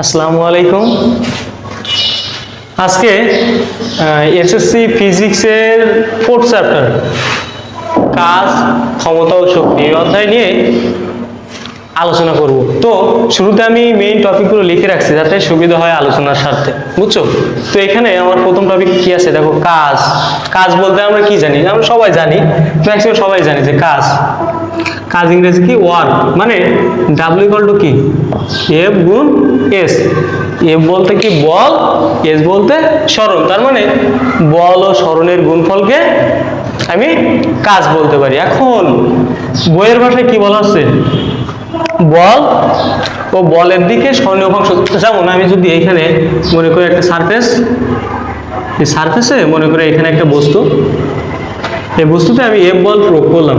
আসসালামু আলাইকুম। আজকে এসএসসি ফিজিক্সের ফোর্থ চ্যাপ্টার কাজ ক্ষমতা ও শক্তি অধ্যায় নিয়ে আলোচনা করব। তো শুরুতে আমি মেইন টপিকগুলো লিখে রাখছি যাতে সুবিধা হয় আলোচনার স্বার্থে। বুঝছ? তো এখানে আমার প্রথম টপিক কি আছে? দেখো, কাজ। কাজ বলতে আমরা কি জানি? আমরা সবাই জানি ম্যাক্সিমাম সবাই জানি যে কাজ। কাজ ইংরেজি কি? ওয়ার্ক মানে ডাব্লিউ ইকুয়াল টু কি? এফ গুণ এস এফ বলতে কি? বল। এস বলতে স্মরণ। তার মানে বল ও স্মরণের গুণফলকে আমি কাজ বলতে পারি। এখন বইয়ের ভাষায় কি বলা হচ্ছে? বল ও বলের দিকে স্মরণীয় অংশ। যেমন আমি যদি এইখানে মনে করি একটা সারফেস এই সারফেসে মনে করি এখানে একটা বস্তু। এই বস্তুতে আমি এফ বল প্রয়োগ করলাম।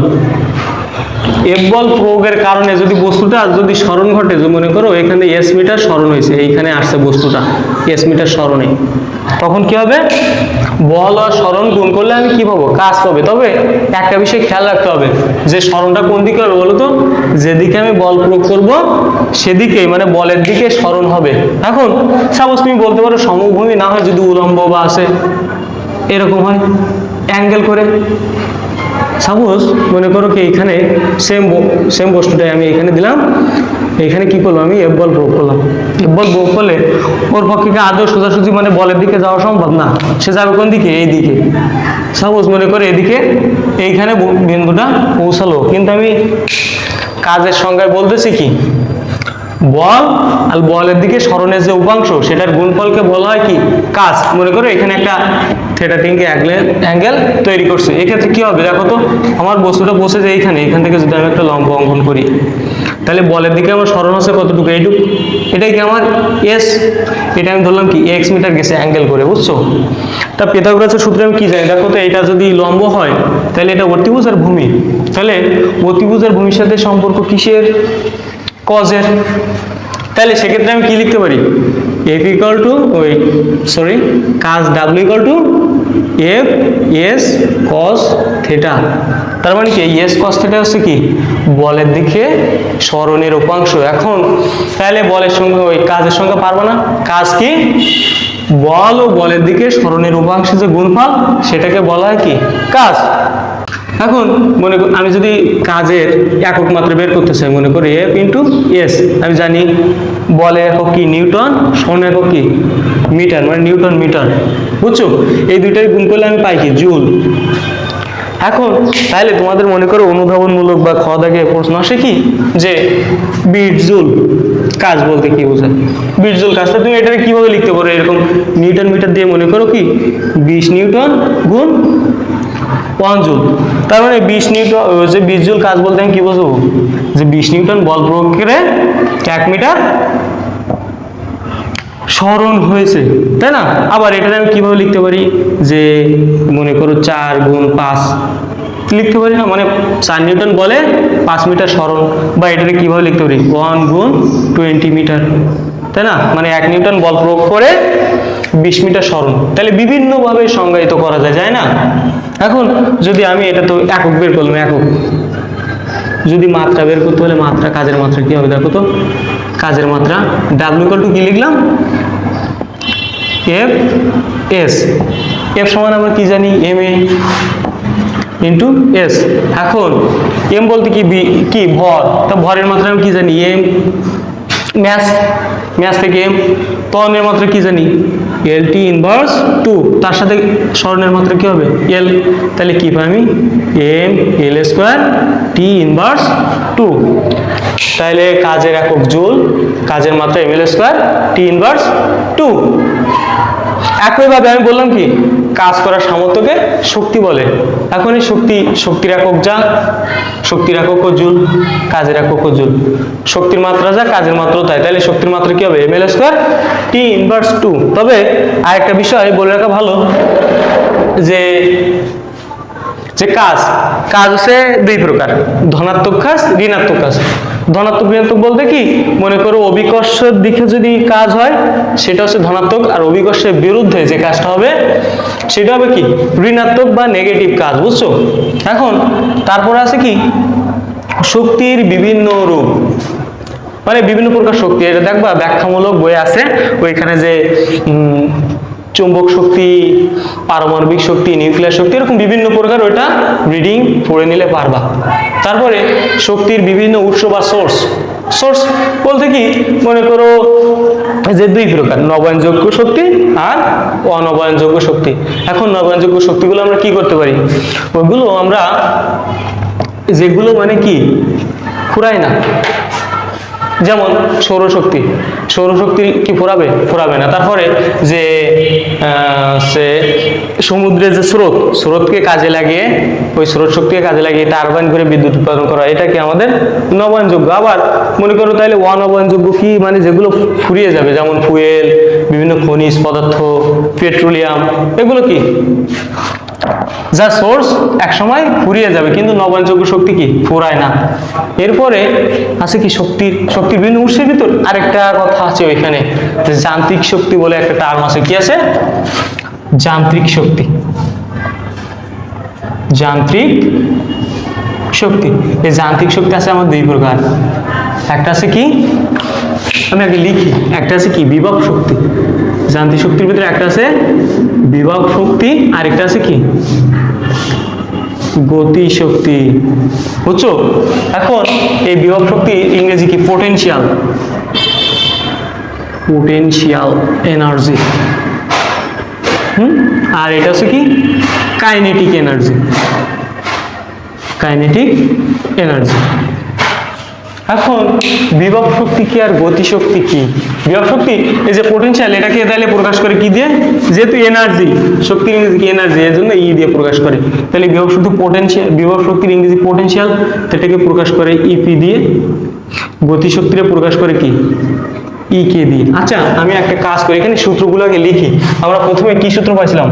এফ বল প্রয়োগের কারণে যদি বস্তুটা যদি স্মরণ ঘটে, যে মনে করো এখানে এস মিটার স্মরণ হয়েছে, এইখানে আসছে বস্তুটা এস মিটার স্মরণে, তখন কি হবে? বল আর স্মরণ গুণ করলে আমি কি পাবো? কাজ পাবে। তবে একটা বিষয় খেয়াল রাখতে হবে, যে স্মরণটা কোন দিকে হবে বলো তো? যেদিকে আমি বল প্রয়োগ করব সেদিকে মানে বলের দিকে স্মরণ হবে। এখন সাপোজ তুমি বলতে পারো সমভূমি না হয় যদি উলম্ব বা আসে এরকম হয় অ্যাঙ্গেল করে। সাপোজ মনে করো কি এখানে সেম সেম বস্তুটাই আমি এখানে দিলাম, এখানে কি করলাম আমি এফবল প্রয়োগ করলাম। এফবল প্রয়োগ করলে ওর পক্ষে আদৌ সোজাসুজি মানে বলের দিকে যাওয়া সম্ভব? না, সে যাবে কোন দিকে? এই দিকে সাপোজ মনে করো এদিকে এইখানে বিন্দুটা পৌঁছালো, কিন্তু আমি কাজের সংজ্ঞায় বলতেছি কি? বল, আর বলের দিকে স্মরণের যে উপাংশ, সেটার গুণফলকে বলা হয় কি? কাজ। মনে করো এখানে একটা থেটা তিনকে অ্যাঙ্গেল তৈরি করছে। এক্ষেত্রে কি হবে? দেখো তো, আমার বস্তুটা বসে যে এইখানে। এখান থেকে যদি আমি একটা লম্ব অঙ্কন করি, তাহলে বলের দিকে আমার স্মরণ আছে কতটুকু? এইটুকু। এটাই কি আমার? এস এটা আমি ধরলাম কি? এক্স মিটার গেছে অ্যাঙ্গেল করে, বুঝছ? তা পেথাগোরাসের সূত্রে আমি কি জানি? দেখো তো, এটা যদি লম্ব হয়, তাহলে এটা অতিভুজ আর ভূমি। তাহলে অতিভুজ আর ভূমির সাথে সম্পর্ক কিসের? কজের তাহলে সেক্ষেত্রে আমি কি লিখতে পারি? এফ ইকাল টু ওই সরি কাজ W equal to F S cos theta তার মানে কি? এস কস থেটা হচ্ছে কি? বলের দিকে স্মরণের উপাংশ। এখন তাহলে বলের সঙ্গে, ওই কাজের সঙ্গে পারব না। কাজ কি? বল ও বলের দিকে স্মরণের উপাংশে যে গুণফল, সেটাকে বলা হয় কি? কাজ। এখন মনে আমি যদি কাজের একক মাত্রা বের করতে চাই, মনে করি এফ ইন্টু এস আমি জানি বলে একক কি? নিউটন স্বর্ণ একক কি? মিটার মানে নিউটন, মিটার। বুঝছ? এই দুইটাই গুণ করলে আমি পাই কি? জুল। এখন তাহলে তোমাদের মনে করো অনুধাবনমূলক বা খাওয়া দাগে প্রশ্ন আসে কি? যে বিট জুল। কাজ বলতে কি বোঝায়? বিট জুল কাজটা তুমি এটাকে কীভাবে লিখতে পারো? এরকম নিউটন মিটার দিয়ে মনে করো কি? বিশ নিউটন গুণ ওয়ান জুল। তার মানে বিশ নিউটন যে বিশ জুল কাজ বলতে আমি কি বুঝব? যে বিশ নিউটন বল প্রয়োগ করে এক মিটার স্মরণ হয়েছে, তাই না? আবার এটাকে আমি কীভাবে লিখতে পারি? যে মনে করো চার গুণ পাঁচ লিখতে পারি না? মানে চার নিউটন বলে পাঁচ মিটার স্মরণ বা এটাকে কীভাবে লিখতে পারি? ওয়ান গুণ টোয়েন্টি মিটার। তাই না? মানে এক নিউটন বল প্রয়োগ করে বিশ মিটার স্মরণ তাহলে বিভিন্নভাবে সংজ্ঞায়িত করা যায় যায় না? এখন যদি আমি এটা তো একক বের করলাম, একক। যদি মাত্রা বের করতে হলে মাত্রা কাজের মাত্রা কি হবে দেখো তো? কাজের মাত্রা ডাব্লিউ টু কি লিখলাম? এফ এস এফ সমান আমরা কি জানি? এম এ ইন্টু এস এখন এম বলতে কি কি? ভর। তা ভরের মাত্রা আমি কি জানি? এম ম্যাথ ম্যাথ থেকে এম তনের মাত্রা কি জানি? এল টি ইনভার্স টু তার সাথে স্মরণের মাত্রা কি হবে? এল তাহলে কি পাই আমি? M L square T inverse two তাহলে কাজের একক জুল, কাজের মাত্রা M L square T inverse two একইভাবে আমি বললাম কি, কাজ করার সামর্থ্যকে শক্তি বলে। এখনই এই শক্তি শক্তির একক যা শক্তির একক জুল কাজের একক জুল শক্তির মাত্রা যা, কাজের মাত্রা তাই। তাহলে শক্তির মাত্রা কি হবে? M L square T inverse two তবে আরেকটা বিষয় বলে রাখা ভালো যে যে কাজ কাজ হচ্ছে দুই প্রকার। ধনাত্মক কাজ, ঋণাত্মক কাজ। ধনাত্মক, ঋণাত্মক বলতে কি? মনে করো অভিকর্ষের দিকে যদি কাজ হয়, সেটা হচ্ছে ধনাত্মক, আর অভিকর্ষের বিরুদ্ধে যে কাজটা হবে, সেটা হবে কি? ঋণাত্মক বা নেগেটিভ কাজ, বুঝছ? এখন, তারপরে আছে কি? শক্তির বিভিন্ন রূপ। মানে বিভিন্ন প্রকার শক্তি। এটা দেখবা ব্যাখ্যামূলক বই আছে, ওইখানে যে চুম্বক শক্তি, পারমাণবিক শক্তি, নিউক্লিয়ার শক্তি, এরকম বিভিন্ন প্রকার ওইটা রিডিং পড়ে নিলে পারবা। তারপরে শক্তির বিভিন্ন উৎস বা সোর্স সোর্স বলতে কি? মনে করো যে দুই প্রকার, নবায়নযোগ্য শক্তি আর অনবায়নযোগ্য শক্তি। এখন নবায়নযোগ্য শক্তিগুলো আমরা কি করতে পারি? ওইগুলো আমরা যেগুলো মানে কি? ফুরায় না। যেমন সৌরশক্তি। সৌরশক্তি কি ফুরাবে? ফুরাবে না। তারপরে যে সমুদ্রের যে স্রোত, স্রোতকে কাজে লাগিয়ে, ওই স্রোত শক্তিকে কাজে লাগিয়ে টারবাইন করে বিদ্যুৎ উৎপাদন করা, এটা কি আমাদের নবায়নযোগ্য? আবার মনে করো তাহলে অনবায়নযোগ্য কি? মানে যেগুলো ফুরিয়ে যাবে, যেমন ফুয়েল, বিভিন্ন খনিজ পদার্থ, পেট্রোলিয়াম, এগুলো কি? যা সোর্স একসময় ফুরিয়ে যাবে, কিন্তু নবায়নযোগ্য শক্তি কি? ফুরায় না। এরপরে আছে কি শক্তির শক্তির বিভিন্ন উৎসের ভিতর? আরেকটা কথা আছে ওইখানে যান্ত্রিক শক্তি বলে একটা টার্ম আছে, কি আছে? যান্ত্রিক শক্তি। যান্ত্রিক শক্তি। এই যান্ত্রিক শক্তি আছে আমার দুই প্রকার। একটা আছে কি? আমি আগে লিখি। একটা আছে কি? বিভব শক্তি। যান্ত্রিক শক্তির ভিতরে একটা আছে বিভব শক্তি, আরেকটা আছে কি? গতি শক্তি। বুঝছ? এখন এই বিভব শক্তি ইংরেজি কি? পোটেনশিয়াল পোটেনশিয়াল এনার্জি আর এটা হচ্ছে কি? কাইনেটিক এনার্জি কাইনেটিক এনার্জি এখন বিভব শক্তি কি আর গতি শক্তি কি? বিভব শক্তি, এই যে পোটেনশিয়াল এটাকে তাহলে প্রকাশ করে কি দিয়ে? যেহেতু এনার্জি শক্তির ইংরেজি কি? এনার্জি এর জন্য ই দিয়ে প্রকাশ করে। তাহলে বিভব শক্তি পোটেনশিয়াল বিভব শক্তির ইংরেজি পোটেনশিয়াল সেটাকে প্রকাশ করে ইপি দিয়ে। গতি শক্তিরে প্রকাশ করে কি? ই কে দিয়ে আচ্ছা আমি একটা কাজ করি। এখানে সূত্রগুলোকে লিখি। আমরা প্রথমে কি সূত্র পাইছিলাম?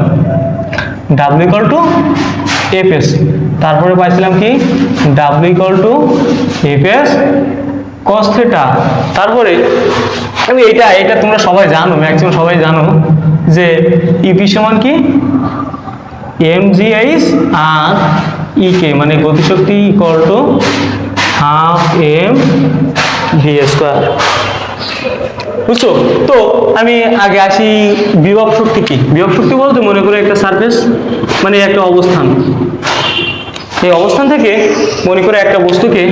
W equal to F S তারপরে পাইছিলাম কি? W equal to F S cos তারপরে, আমি এটা এটা তোমরা সবাই জানো ম্যাক্সিমাম সবাই জানো, যে ইপি সমান কি? এম জি এইচ আর ই কে মানে গতিশক্তি equal to half M V square বুঝছ? তো আমি আগে আসি বিভব শক্তি কি? বিভব শক্তি বলতে মনে করে একটা সার্ফেস মানে একটা অবস্থান। এই অবস্থান থেকে মনে করে একটা বস্তুকে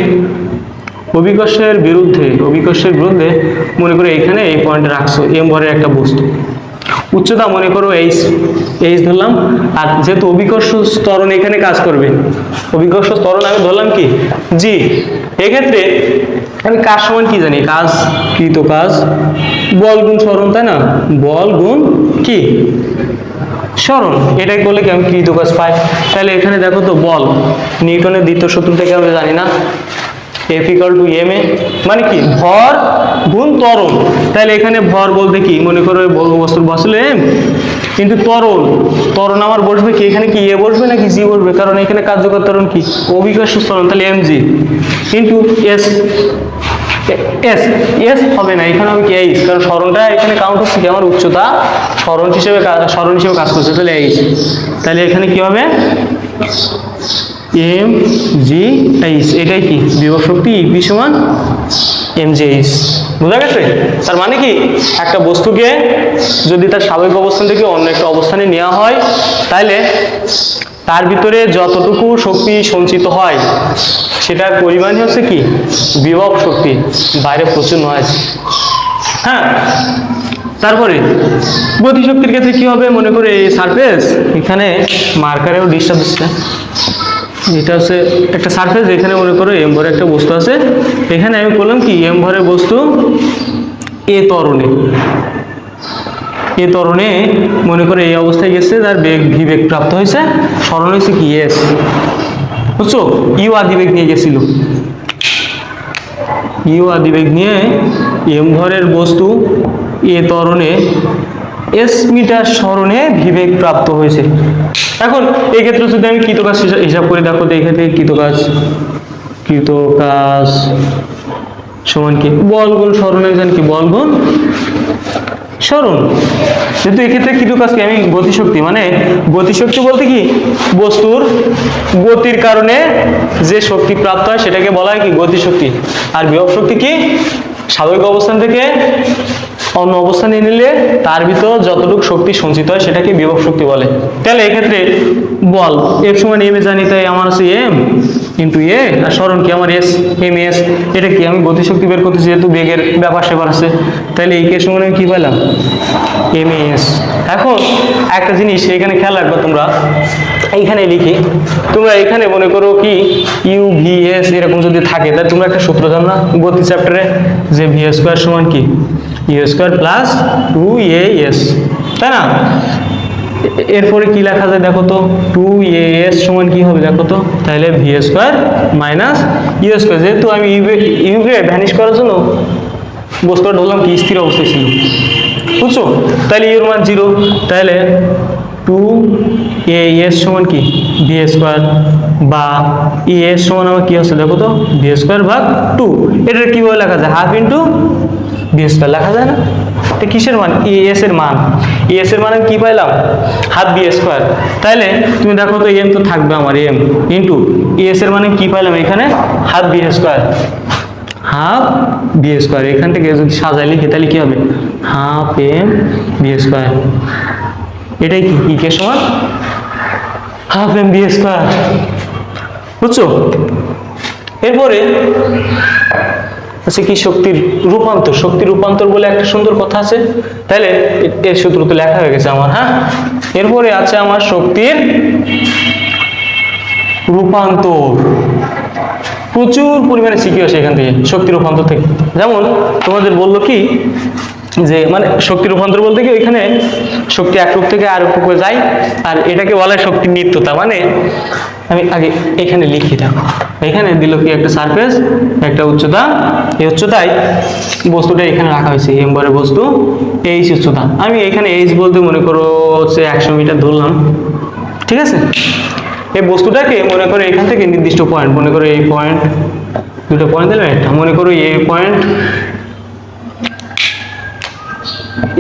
অভিকর্ষের বিরুদ্ধে অভিকর্ষের বিরুদ্ধে মনে করে এখানে এই পয়েন্টে রাখছো এম ভরের একটা বস্তু। উচ্চতা মনে করো এইচ এইচ ধরলাম। আর যেহেতু অভিকর্ষ স্তরণ এখানে কাজ করবে, অভিকর্ষ স্তরণ আমি ধরলাম কি? জি এক্ষেত্রে আমি কাজ সমান কি জানি? কাজ কৃত কাজ। বল গুণ স্মরণ, তাই না? বল গুণ কি? স্মরণ। এটাই করলে কি আমি কৃত কাজ পাই? তাহলে এখানে দেখো তো বল। নিউটনের দ্বিতীয় সূত্র থেকে আমরা জানি না। F equal to M A মানে কি? ভর গুণ ত্বরণ তাহলে এখানে ভর বলতে কি? মনে করো বস্তুর বসলে এম কিন্তু ত্বরণ ত্বরণ আমার বসবে কি? এখানে কি এ বসবে নাকি জি বসবে? কারণ এখানে কার্যকর ত্বরণ কি? অভিকর্ষ ত্বরণ। তাহলে এম জি কিন্তু এস এস এস হবে না। এখানে আমি কি এইচ কারণ স্মরণটা এখানে কাউন্ট হচ্ছে কি? আমার উচ্চতা স্মরণ হিসেবে স্মরণ হিসেবে কাজ করছে। তাহলে এইচ তাহলে এখানে কি হবে? এম জি এইচ এটাই কি? বিভব শক্তি ইপি সমান এম জি এইচ বোঝা গেছে? তার মানে কি? একটা বস্তুকে যদি তার স্বাভাবিক অবস্থান থেকে অন্য একটা অবস্থানে নেওয়া হয় তাহলে তার ভিতরে যতটুকু শক্তি সঞ্চিত হয়, সেটার পরিমাণই হচ্ছে কি? বিভব শক্তি, বাইরে প্রচুর নয় হ্যাঁ? তারপরে গতিশক্তির ক্ষেত্রে কি হবে? মনে করে এই সারফেস এখানে মার্কারেও ডিস্টার্ব দিচ্ছে এটা হচ্ছে একটা সারফেস এখানে মনে করো এম ভরে একটা বস্তু আছে। এখানে আমি বললাম কি এম ভরের বস্তু এ তরণে। এ তরণে মনে করে এই অবস্থায় গেছে, তার বেগ ভি বেগ প্রাপ্ত হয়েছে। স্মরণ হয়েছে কি এস বুঝছ? ইউ আদিবেগ নিয়ে গেছিল। ইউ আদিবেগ নিয়ে এম ভরের বস্তু এ তরণে এস মিটার স্মরণে বিবেগ প্রাপ্ত হয়েছে। এখন এই ক্ষেত্রে যদি আমি কৃতকাজ হিসা- হিসাব করে, দেখো তো এই ক্ষেত্রে কৃতকাজ কৃতকাজ সমান কি? বল গুণ স্মরণে জানি কি? বল গুণ সরণ কিন্তু এক্ষেত্রে কিটু কাজকে আমি গতিশক্তি মানে গতিশক্তি বলতে কি? বস্তুর গতির কারণে যে শক্তি প্রাপ্ত হয় সেটাকে বলা হয় কি? গতিশক্তি। আর বিভব শক্তি কি? স্বাভাবিক অবস্থান থেকে অন্য অবস্থানে নিলে তার ভিতর যতটুকু শক্তি সঞ্চিত হয় সেটাকে বিভব শক্তি বলে। তাহলে এক্ষেত্রে বল এফ সমান এম এ জানি, তাই আমার আছে এম ইন্টু এ আর স্মরণ কি? আমার এস এম এস এটা কি? আমি গতিশক্তি বের করতেছি যেহেতু বেগের ব্যাপার সেবার আছে, তাহলে এই কেস সমান আমি কি পেলাম? এম এস এখন একটা জিনিস এখানে খেয়াল রাখবে তোমরা, এইখানে লিখি, তোমরা এখানে মনে করো কি ইউ ভি এস এরকম যদি থাকে, তাহলে তোমরা একটা সূত্র জানো না? গতি চ্যাপ্টারে যে ভি স্কোয়ার সমান কি? U square plus two A S তাই না? এরপরে কি লেখা যায় দেখো তো? টু এ এস সমান কি হবে দেখো তো? তাহলে V square minus U square যেহেতু আমি ইউকে ভ্যানিশ করার জন্য বস্তুটা ধরলাম কি? স্থির অবস্থায় ছিল। বুঝছ? তাহলে ইউর মান জিরো তাহলে টু এ এস সমান কি? ভি স্কোয়ার বা ই এস সমান আমার কি হচ্ছে দেখো তো? ভি স্কোয়ার ভাগ টু এটা কীভাবে লেখা যায়? হাফ ইন্টু স্কোয়ার লেখা যায় না? তো কিসের মান? ই এস এর মান। ই এস এর মান কি পাইলাম? হাফ বি স্কোয়ার তাহলে তুমি দেখো তো এম তো থাকবে আমার এম ইন্টু ই এস এর মানে কি পাইলাম এখানে? হাত B square half B square এখান থেকে যদি সাজাই লিখি তাহলে কি হবে? হাফ এম বি স্কোয়ার এটাই কি? কি কে সমান? হাফ এম বি স্কোয়ার বুঝছ? এরপরে আছে কি শক্তির রূপান্তর? শক্তির রূপান্তর বলে একটা সুন্দর কথা আছে। তাহলে এর সূত্র তো লেখা হয়ে গেছে আমার হ্যাঁ? এরপরে আছে আমার শক্তির রূপান্তর। প্রচুর পরিমাণে শিখি আসে এখান থেকে, শক্তি রূপান্তর থেকে। যেমন তোমাদের বলল কি যে মানে শক্তি রূপান্তর বলতে কি ওইখানে শক্তি এক রূপ থেকে আর রূপে যায়, আর এটাকে বলা হয় শক্তির নিত্যতা। মানে আমি আগে এখানে লিখি, দেখো। এখানে দিল কি একটা সারফেস একটা উচ্চতা। এই উচ্চতায় বস্তুটা এখানে রাখা হয়েছে এম্বারে বস্তু এইচ উচ্চতা। আমি এখানে এইচ বলতে মনে করো হচ্ছে একশো মিটার ধরলাম। ঠিক আছে? এই বস্তুটাকে মনে করো এখান থেকে নির্দিষ্ট পয়েন্ট মনে করো এই পয়েন্ট দুটো পয়েন্ট দিলাম একটা, মনে করো A point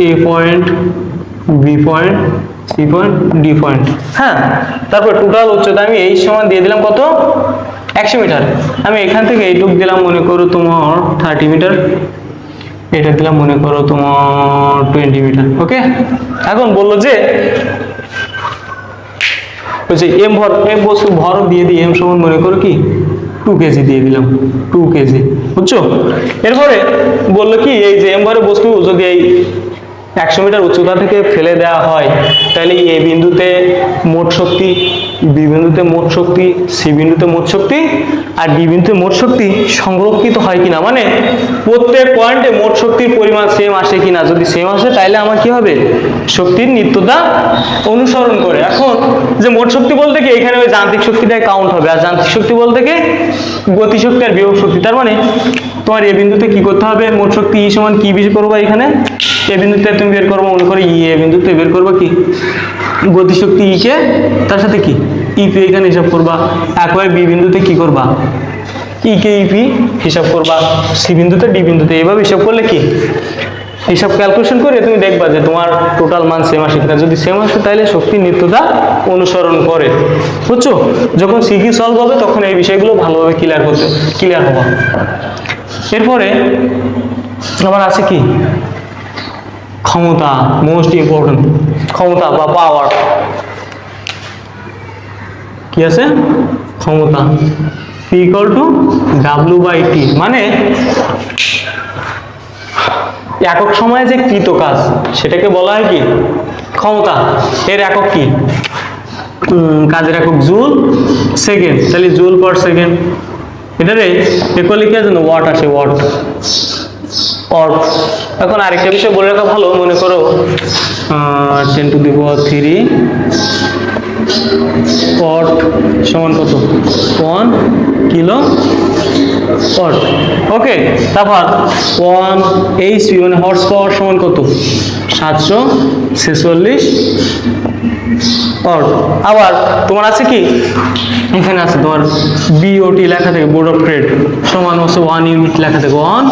A point B point C point D point হ্যাঁ তারপর টোটাল উচ্চতা আমি এই সমান দিয়ে দিলাম কত? একশো মিটার। আমি এখান থেকে এইটুক দিলাম মনে করো তোমার থার্টি মিটার। এটা দিলাম মনে করো তোমার টোয়েন্টি মিটার ওকে এখন বলল যে, বলছে এম ভর এম বস্তু ভর দিয়ে দিই এম সমান মনে করো কি? টু কেজি দিয়ে দিলাম টু কেজি বুঝছ? এরপরে বলল কি, এই যে এম ভরে বস্তু যদি এই একশো মিটার উচ্চতা থেকে ফেলে দেওয়া হয়, তাহলে এ বিন্দুতে মোট শক্তি বি বিন্দুতে মোট শক্তি সি বিন্দুতে মোট শক্তি, আর ডি বিন্দুতে মোট শক্তি সংরক্ষিত হয় কিনা? মানে প্রত্যেক পয়েন্টে মোট শক্তির পরিমাণ সেম আসে কিনা? যদি সেম আসে, তাহলে আমার কি হবে? শক্তির নিত্যতা অনুসরণ করে। এখন যে মোট শক্তি বলতে কি? এখানে ওই যান্ত্রিক শক্তিটাই কাউন্ট হবে। আর যান্ত্রিক শক্তি বলতে কি? গতিশক্তি আর বিভব শক্তি। তার মানে তোমার এ বিন্দুতে কি করতে হবে? মোট শক্তি ই সমান কি বের করব এখানে। এ বিন্দুতে তুমি বের করব, মনে করো ই, এ বিন্দুতে বের করব কি? গতিশক্তি ই কে? তার সাথে কি? ইপি এখানে হিসাব করবা। একবার বি বিন্দুতে কি করবা? ই কে ইপি হিসাব করবা। সি বিন্দুতে ডি বিন্দুতে। এভাবে হিসাব করলে কি? হিসাব ক্যালকুলেশন করে তুমি দেখবা যে তোমার টোটাল মান সেম আসে কিনা। যদি সেম আসে, তাহলে শক্তি নিত্যতা অনুসরণ করে। বুঝছ? যখন সিকি সলভ হবে, তখন এই বিষয়গুলো ভালোভাবে ক্লিয়ার করতে ক্লিয়ার হবা। এরপরে, আবার আছে কি? ক্ষমতা মোস্ট ইম্পর্টেন্ট ক্ষমতা বা পাওয়ার কি আছে? ক্ষমতা P equal to W by T মানে একক সময়ে যে কৃত কাজ, সেটাকে বলা হয় কি? ক্ষমতা। এর একক কি? কাজের একক জুল সেকেন্ড তাহলে জুল পার সেকেন্ড এটারে কি আছে ওয়াট আসে ওয়াট ওয়াট এখন আরেকটা বিষয় বলে রাখা ভালো, মনে করো ten to the power three পট সমান কত? ওয়ান কিলো ওকে তারপর ওয়ান এইচপি মানে হর্স পাওয়ার সমান কত? সাতশো ছেচল্লিশ আবার তোমার আছে কি? এখানে আছে তোমার বিওটি লেখা থাকে বোর্ড অফ ট্রেড সমান হচ্ছে ওয়ান ইউনিট লেখা থাকে ওয়ান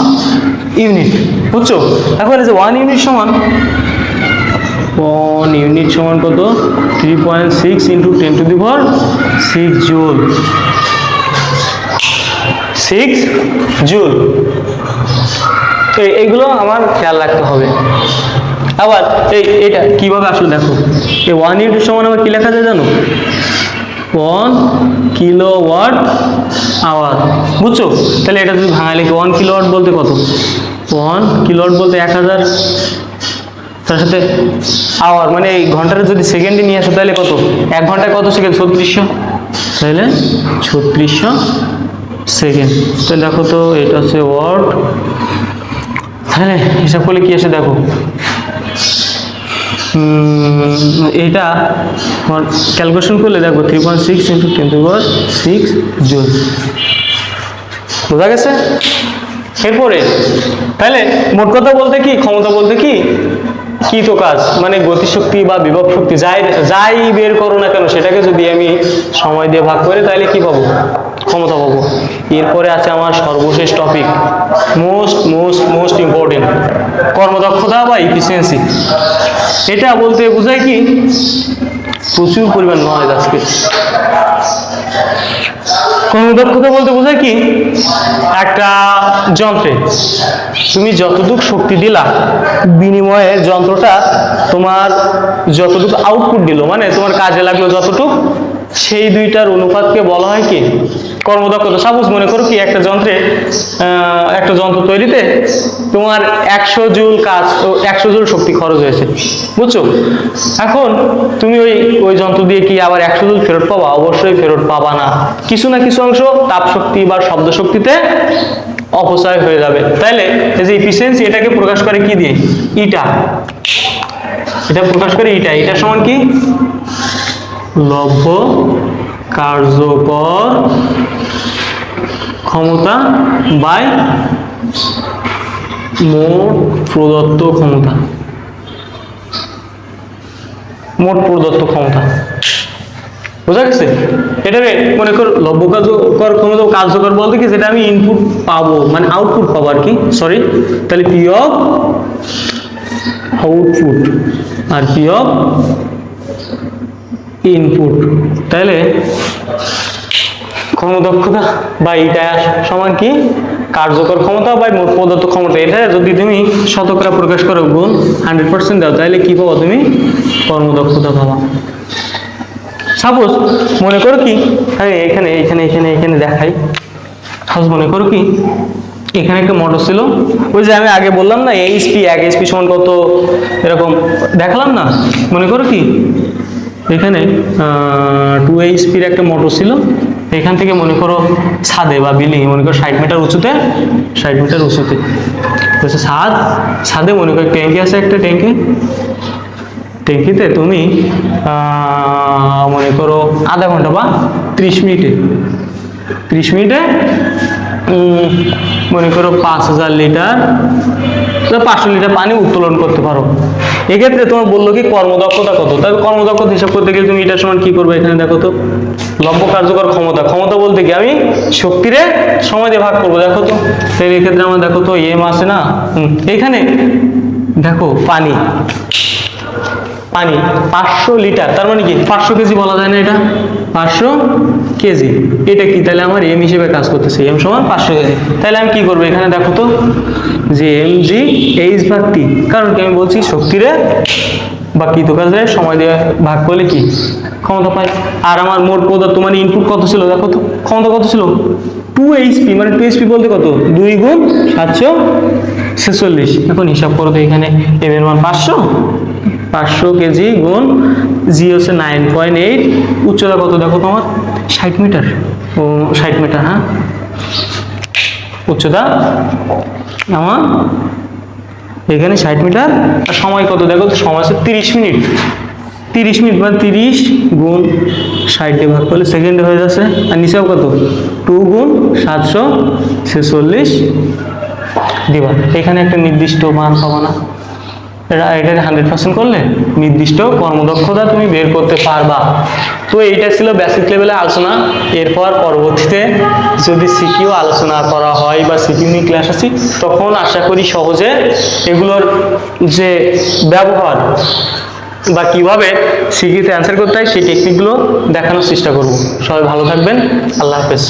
ইউনিট বুঝছ? এখন যে ওয়ান ইউনিট সমান ওয়ান ইউনিট সমান কত? Three point six into ten to the power six joule six joule. তো এইগুলো আমার খেয়াল রাখতে হবে। আবার এই এটা কীভাবে আসলে দেখো? এই ওয়ান ইউনিট সমান আমার কি লেখা যায় জানো? ওয়ান কিলো ওয়াট আওয়ার বুঝছ? তাহলে এটা যদি ভাঙা লিখে ওয়ান কিলো ওয়াট বলতে কত? ওয়ান কিলো ওয়াট বলতে এক হাজার। তার সাথে আওয়ার মানে এই ঘন্টাটা যদি সেকেন্ডে নিয়ে আসো, তাহলে কত? এক ঘন্টায় কত সেকেন্ড? ছত্রিশশো। তাহলে ছত্রিশশো সেকেন্ড তো দেখো তো, এটা হচ্ছে ওয়ার্ড তাহলে হিসাব করলে কি আসে দেখো? এটা ক্যালকুলেশন করলে দেখো three point six into ten to six joule বোঝা গেছে? এরপরে, তাহলে মোট কথা বলতে কি, ক্ষমতা বলতে কি কি তো কাজ? মানে গতিশক্তি বা বিভব শক্তি, যাই যাই বের করো না কেন, সেটাকে যদি আমি সময় দিয়ে ভাগ করে, তাহলে কি পাবো? ক্ষমতা পাবো। এরপরে আছে আমার সর্বশেষ topic most most most important কর্মদক্ষতা বা ইফিসিয়েন্সি এটা বলতে বোঝায় কি, প্রচুর পরিমাণ নয় আজকে কর্মদক্ষতা বলতে বোঝায় কি, একটা যন্ত্রে তুমি যতটুকু শক্তি দিলা, বিনিময়ে যন্ত্রটা তোমার যতটুকু আউটপুট দিল মানে তোমার কাজে লাগল যতটুকু সেই দুইটার অনুপাতকে বলা হয় কি? কর্মদক্ষতা। সাপোজ মনে করো কি, একটা যন্ত্রে একটা যন্ত্র তৈরিতে তোমার একশো জুল কাজ একশো জুল শক্তি খরচ হয়েছে। বুঝছ? এখন তুমি ওই ওই যন্ত্র দিয়ে কি আবার একশো জুল ফেরত পাবা? অবশ্যই ফেরত পাবা না। কিছু না কিছু অংশ তাপ শক্তি বা শব্দ শক্তিতে অপচয় হয়ে যাবে। তাইলে এই যে ইফিসিয়েন্সি এটাকে প্রকাশ করে কি দিয়ে? ইটা। এটা প্রকাশ করে ইটা। এটা সমান কি? লভ্য কার্যকর ক্ষমতা বাই মোট প্রদত্ত ক্ষমতা। মোট প্রদত্ত ক্ষমতা। বোঝা গেছে? এটারে মনে কর লব্য কার্যকর ক্ষমতা কার্যকর বলতে কি? যেটা আমি ইনপুট পাবো মানে আউটপুট পাবো আর কি। সরি তাহলে পি অফ আউটপুট আর পি অফ ইনপুট তাহলে কর্মদক্ষতা বা এটা সমান কি? কার্যকর ক্ষমতা বা মোট প্রদত্ত ক্ষমতা? এটা যদি তুমি শতকরা প্রকাশ করো, গুণ হান্ড্রেড পার্সেন্ট দাও তাহলে কি পাবো তুমি? কর্মদক্ষতা পাবা। সাপোজ মনে করো কি? হ্যাঁ এখানে এখানে এখানে এখানে দেখাই। সাপোজ মনে করো কি? এখানে একটা মোটর ছিল। ওই যে আমি আগে বললাম না এইচপি এক এইচপি সমান কত? এরকম। দেখালাম না? মনে করো কি? এখানে টু এইচপির একটা মোটর ছিল। এখান থেকে মনে করো ছাদে বা বিল্ডিং মনে করো ষাট মিটার উঁচুতে, ষাট মিটার উঁচুতে। বলছে ছাদ, ছাদে মনে করো ট্যাঙ্কি আছে একটা ট্যাঙ্কি। ট্যাঙ্কিতে তুমি মনে করো আধা ঘণ্টা বা ত্রিশ মিনিটে ত্রিশ মিনিটে মনে করো পাঁচ হাজার লিটার পাঁচশো লিটার পানি উত্তোলন করতে পারো। এক্ষেত্রে তোমার বলল কি, কর্মদক্ষতা কত? তাহলে কর্মদক্ষতা হিসাব করতে গেলে তুমি এটার সময় কি করবে এখানে দেখো তো? লম্ব কার্যকর ক্ষমতা। ক্ষমতা বলতে কি? আমি শক্তিরে সময় দিয়ে ভাগ করব, দেখো তো? তাহলে এক্ষেত্রে আমার দেখো তো, এম আসে না? এখানে দেখো পানি। পানি পাঁচশো লিটার তার মানে কি? পাঁচশো কেজি বলা যায় না এটা। পাঁচশো কেজি। এটা কি? তাহলে আমার এম হিসেবে কাজ করতেছে। এম সমান পাঁচশো কেজি। তাহলে আমি কি করব এখানে দেখো তো? যে এম জি এইচ ভাগ টি কারণ কি আমি বলছি শক্তিরে বা কি তো কাজে সময় দিয়ে ভাগ করলে কি? ক্ষমতা পাই। আর আমার মোট পদার্থ মানে ইনপুট কত ছিল? দেখো তো। ক্ষমতা কত ছিল? টু এইচপি মানে টু এইচপি বলতে কত? দুই গুণ সাতশো ছেচল্লিশ। এখন হিসাব করো তো এখানে এম এর মান পাঁচশো পাঁচশো কেজি গুণ জি হচ্ছে নাইন পয়েন্ট এইট। উচ্চতা কত দেখো তোমার ষাট মিটার। ও, ষাট মিটার হ্যাঁ? উচ্চতা? আমার এখানে ষাট মিটার। আর সময় কত দেখো? সময় আছে তিরিশ মিনিট। তিরিশ মিনিট বা তিরিশ গুণ ষাটে ভাগ করলে সেকেন্ডে হয়ে যাচ্ছে। আর নিচেও কত? টু গুণ সাতশো ছেচল্লিশ দিবা এখানে একটা নির্দিষ্ট মান পাবো না। এটা এটা হান্ড্রেড পার্সেন্ট করলে নির্দিষ্ট কর্মদক্ষতা তুমি বের করতে পারবা। তো এইটা ছিল বেসিক লেভেলে আলোচনা। এরপর পরবর্তীতে যদি সিকিউ আলোচনা করা হয় বা সিকিউ নিয়ে ক্লাস আসি, তখন আশা করি সহজে এগুলোর যে ব্যবহার বা কীভাবে সিকিউতে অ্যান্সার করতে হয়, সেই টেকনিকগুলো দেখানোর চেষ্টা করব। সবাই ভালো থাকবেন। আল্লাহ হাফেজ।